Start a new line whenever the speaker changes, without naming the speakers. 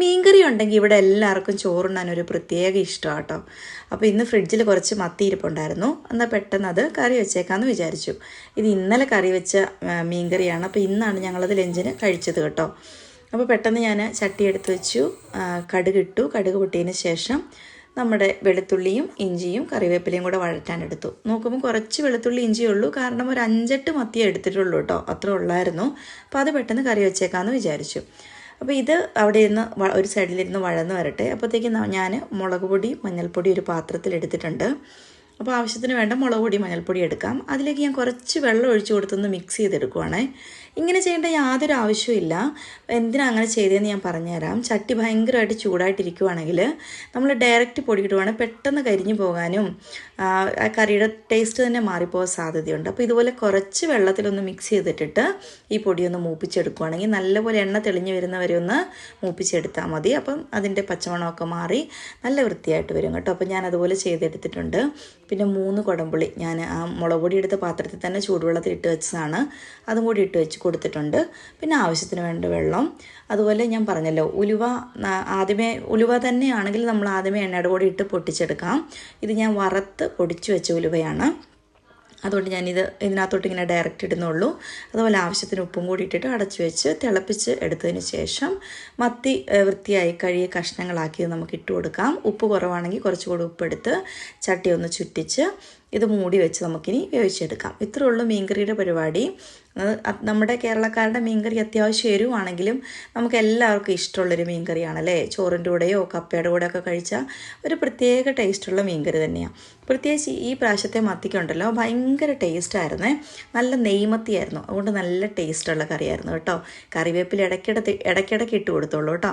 മീൻകറി ഉണ്ടെങ്കിൽ ഇവിടെ എല്ലാവർക്കും ചോറുണ്ണാൻ ഒരു പ്രത്യേക ഇഷ്ടമാണ് കേട്ടോ അപ്പോൾ ഇന്ന് ഫ്രിഡ്ജിൽ കുറച്ച് മത്തി ഇരിപ്പുണ്ടായിരുന്നു. എന്നാൽ പെട്ടെന്ന് അത് കറി വെച്ചേക്കാമെന്ന് വിചാരിച്ചു. ഇത് ഇന്നലെ കറി വെച്ച മീൻകറിയാണ്. അപ്പോൾ ഇന്നാണ് ഞങ്ങളത് ലഞ്ചിന് കഴിച്ചത് കേട്ടോ. അപ്പോൾ പെട്ടെന്ന് ഞാൻ ചട്ടി എടുത്ത് വെച്ചു. കടുക് ഇട്ടു. കടുക് പൊട്ടിയതിന് ശേഷം നമ്മുടെ വെളുത്തുള്ളിയും ഇഞ്ചിയും കറിവേപ്പിലയും കൂടെ വഴറ്റാനെടുത്തു നോക്കുമ്പോൾ കുറച്ച് വെളുത്തുള്ളി ഇഞ്ചിയേ ഉള്ളൂ. കാരണം ഒരു അഞ്ചെട്ട് മത്തിയേ എടുത്തിട്ടുള്ളൂ കേട്ടോ. അത്ര ഉള്ളായിരുന്നു. അപ്പോൾ അത് പെട്ടെന്ന് കറി വെച്ചേക്കാമെന്ന് വിചാരിച്ചു. അപ്പോൾ ഇത് അവിടെ ഇരുന്ന് ഒരു സൈഡിലിരുന്ന് വഴന്ന് വരട്ടെ. അപ്പോഴത്തേക്കും ഞാൻ മുളക് പൊടി മഞ്ഞൾപ്പൊടി ഒരു പാത്രത്തിൽ എടുത്തിട്ടുണ്ട് അപ്പോൾ ആവശ്യത്തിന് വേണ്ട മുളക് പൊടി മഞ്ഞൾപ്പൊടി എടുക്കാം. അതിലേക്ക് ഞാൻ കുറച്ച് വെള്ളം ഒഴിച്ചു കൊടുത്തൊന്ന് മിക്സ് ചെയ്തെടുക്കുവാണേ. ഇങ്ങനെ ചെയ്യേണ്ട യാതൊരു ആവശ്യമില്ല എന്തിനാ അങ്ങനെ ചെയ്തതെന്ന് ഞാൻ പറഞ്ഞുതരാം. ചട്ടി ഭയങ്കരമായിട്ട് ചൂടായിട്ടിരിക്കുവാണെങ്കിൽ നമ്മൾ ഡയറക്റ്റ് പൊടിയിടുവാണെങ്കിൽ പെട്ടെന്ന് കരിഞ്ഞു പോകാനും കറിയുടെ ടേസ്റ്റ് തന്നെ മാറിപ്പോകാൻ സാധ്യതയുണ്ട്. അപ്പോൾ ഇതുപോലെ കുറച്ച് വെള്ളത്തിലൊന്ന് മിക്സ് ചെയ്തിട്ടിട്ട് ഈ പൊടിയൊന്ന് മൂപ്പിച്ചെടുക്കുവാണെങ്കിൽ നല്ലപോലെ എണ്ണ തെളിഞ്ഞു വരുന്നവരെ ഒന്ന് മൂപ്പിച്ചെടുത്താൽ മതി. അപ്പം അതിന്റെ പച്ചമണമൊക്കെ മാറി നല്ല വൃത്തിയായിട്ട് വരും കേട്ടോ. അപ്പോൾ ഞാൻ അതുപോലെ ചെയ്തെടുത്തിട്ടുണ്ട്. പിന്നെ മൂന്ന് കുടംപുളി. ഞാൻ ആ മുളക് പൊടി എടുത്ത പാത്രത്തിൽ തന്നെ ചൂടുവെള്ളത്തിൽ ഇട്ട് വെച്ചതാണ്. അതും കൂടി ഇട്ട് വെച്ച് കൊടുത്തിട്ടുണ്ട്. പിന്നെ ആവശ്യത്തിന് വേണ്ട വെള്ളം. അതുപോലെ ഞാൻ പറഞ്ഞല്ലോ ഉലുവ ആദ്യമേ ഉലുവ തന്നെയാണെങ്കിൽ നമ്മൾ ആദ്യമേ എണ്ണയുടെ കൂടി ഇട്ട് പൊട്ടിച്ചെടുക്കാം. ഇത് ഞാൻ വറുത്ത് പൊടിച്ചു വെച്ച ഉലുവയാണ്. അതുകൊണ്ട് ഞാനിത് ഇതിനകത്തോട്ട് ഇങ്ങനെ ഡയറക്റ്റ് ഇടുന്നുള്ളൂ. അതുപോലെ ആവശ്യത്തിന് ഉപ്പും കൂടി ഇട്ടിട്ട് അടച്ചു വെച്ച് തിളപ്പിച്ച് എടുത്തതിന് ശേഷം മത്തി വൃത്തിയായി കഴുകിയ കഷ്ണങ്ങളാക്കി നമുക്ക് ഇട്ട് കൊടുക്കാം. ഉപ്പ് കുറവാണെങ്കിൽ കുറച്ചുകൂടി ഉപ്പെടുത്ത് ചട്ടി ഒന്ന് ചുറ്റിച്ച് ഇത് മൂടി വെച്ച് നമുക്കിനി വേവിച്ചെടുക്കാം. ഇത്രയേ ഉള്ളൂ മീൻകറിയുടെ പരിപാടി. നമ്മുടെ കേരളക്കാരുടെ മീൻകറി അത്യാവശ്യം എരിവാണെങ്കിലും നമുക്ക് എല്ലാവർക്കും ഇഷ്ടമുള്ളൊരു മീൻകറിയാണല്ലേ? ചോറിന്റെ കൂടെയോ കപ്പയുടെ കൂടെ ഒക്കെ കഴിച്ചാൽ ഒരു പ്രത്യേക ടേസ്റ്റുള്ള മീൻകറി തന്നെയാണ് പ്രത്യേകിച്ച് ഈ പ്രാവശ്യത്തെ മത്തിക്കുണ്ടല്ലോ ഭയങ്കര ടേസ്റ്റായിരുന്നേ. നല്ല നെയ്മത്തിയായിരുന്നു. അതുകൊണ്ട് നല്ല ടേസ്റ്റുള്ള കറിയായിരുന്നു കേട്ടോ. കറിവേപ്പില ഇടയ്ക്കിടത്ത് ഇടയ്ക്കിടയ്ക്ക് ഇട്ട് കൊടുത്തോളൂ കേട്ടോ.